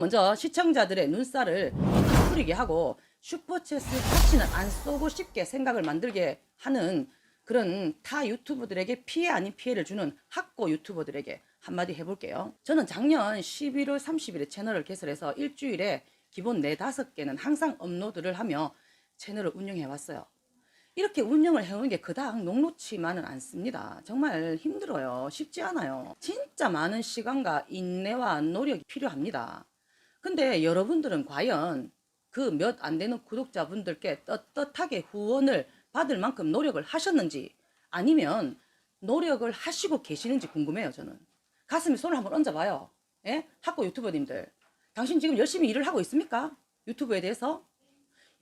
먼저 시청자들의 눈살을 찌푸리게 하고 슈퍼챗을 다시는 안 쏘고 싶게 생각을 만들게 하는 그런 타 유튜버들에게 피해 아닌 피해를 주는 학고 유튜버들에게 한마디 해볼게요. 저는 작년 11월 30일에 채널을 개설해서 일주일에 기본 4, 5개는 항상 업로드를 하며 채널을 운영해 왔어요. 이렇게 운영을 해오는 게 그닥 녹록치만은 않습니다. 정말 힘들어요. 쉽지 않아요. 진짜 많은 시간과 인내와 노력이 필요합니다. 근데 여러분들은 과연 그 몇 안 되는 구독자분들께 떳떳하게 후원을 받을 만큼 노력을 하셨는지 아니면 노력을 하시고 계시는지 궁금해요, 저는. 가슴에 손을 한번 얹어봐요. 예? 학고 유튜버님들. 당신 지금 열심히 일을 하고 있습니까? 유튜브에 대해서?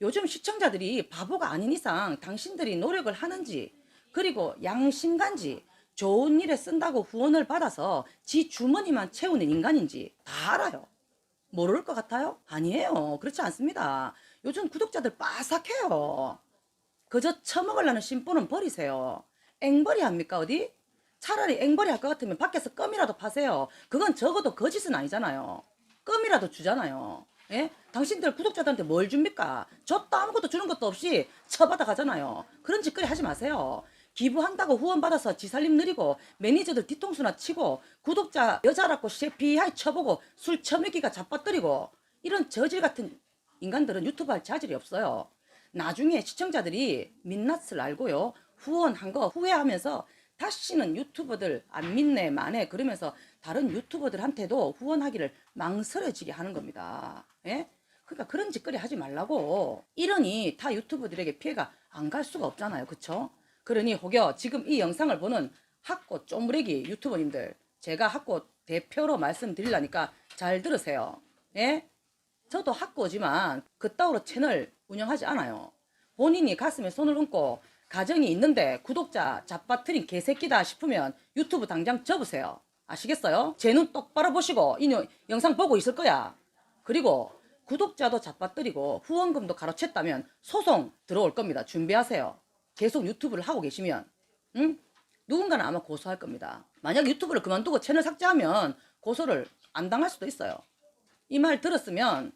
요즘 시청자들이 바보가 아닌 이상 당신들이 노력을 하는지 그리고 양심간지 좋은 일에 쓴다고 후원을 받아서 지 주머니만 채우는 인간인지 다 알아요. 모를 것 같아요? 아니에요. 그렇지 않습니다. 요즘 구독자들 빠삭해요. 그저 처먹으려는 심보는 버리세요. 앵벌이 합니까 어디? 차라리 앵벌이 할 것 같으면 밖에서 껌이라도 파세요. 그건 적어도 거짓은 아니잖아요. 껌이라도 주잖아요. 예? 당신들 구독자들한테 뭘 줍니까? 줬도 아무것도 주는 것도 없이 처받아 가잖아요. 그런 짓거리 하지 마세요. 기부한다고 후원 받아서 지살림 느리고 매니저들 뒤통수나 치고 구독자 여자라고 셰피하이 쳐보고 술 처먹기가 잡아뜨리고 이런 저질 같은 인간들은 유튜브 할 자질이 없어요. 나중에 시청자들이 민낯을 알고요. 후원한 거 후회하면서 다시는 유튜버들 안 믿네 만에 그러면서 다른 유튜버들한테도 후원하기를 망설여지게 하는 겁니다. 예? 그러니까 그런 짓거리 하지 말라고 이러니 타 유튜버들에게 피해가 안 갈 수가 없잖아요. 그쵸? 그러니 혹여 지금 이 영상을 보는 학고 쪼무레기 유튜버님들 제가 학고 대표로 말씀드리려니까 잘 들으세요. 예? 저도 학고지만 그따위로 채널 운영하지 않아요. 본인이 가슴에 손을 얹고 가정이 있는데 구독자 잡아트린 개새끼다 싶으면 유튜브 당장 접으세요. 아시겠어요? 제 눈 똑바로 보시고 이 여- 영상 보고 있을 거야. 그리고 구독자도 잡아뜨리고 후원금도 가로챘다면 소송 들어올 겁니다. 준비하세요. 계속 유튜브를 하고 계시면 응? 누군가는 아마 고소할 겁니다. 만약 유튜브를 그만두고 채널 삭제하면 고소를 안 당할 수도 있어요. 이 말 들었으면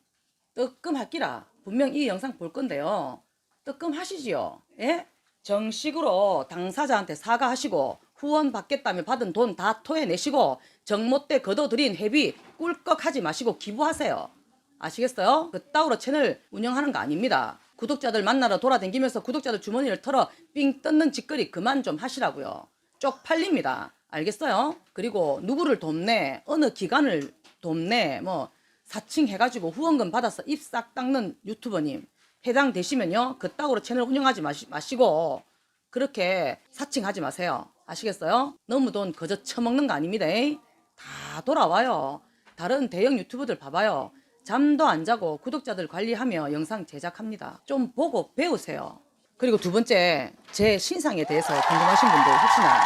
뜨끔할기라 분명 이 영상 볼 건데요. 뜨끔하시지요. 예? 정식으로 당사자한테 사과하시고 후원 받겠다며 받은 돈 다 토해내시고 정못대 걷어들인 회비 꿀꺽하지 마시고 기부하세요. 아시겠어요? 그따위로 채널 운영하는 거 아닙니다. 구독자들 만나러 돌아다니면서 구독자들 주머니를 털어 삥 뜯는 짓거리 그만 좀 하시라고요. 쪽팔립니다. 알겠어요? 그리고 누구를 돕네, 어느 기관을 돕네, 뭐 사칭 해가지고 후원금 받아서 입 싹 닦는 유튜버님 해당되시면요 그따위로 채널 운영하지 마시, 마시고 그렇게 사칭하지 마세요. 아시겠어요? 너무 돈 거저 처먹는 거 아닙니다. 다 돌아와요. 다른 대형 유튜버들 봐봐요. 잠도 안 자고 구독자들 관리하며 영상 제작합니다. 좀 보고 배우세요. 그리고 두 번째, 제 신상에 대해서 궁금하신 분들 혹시나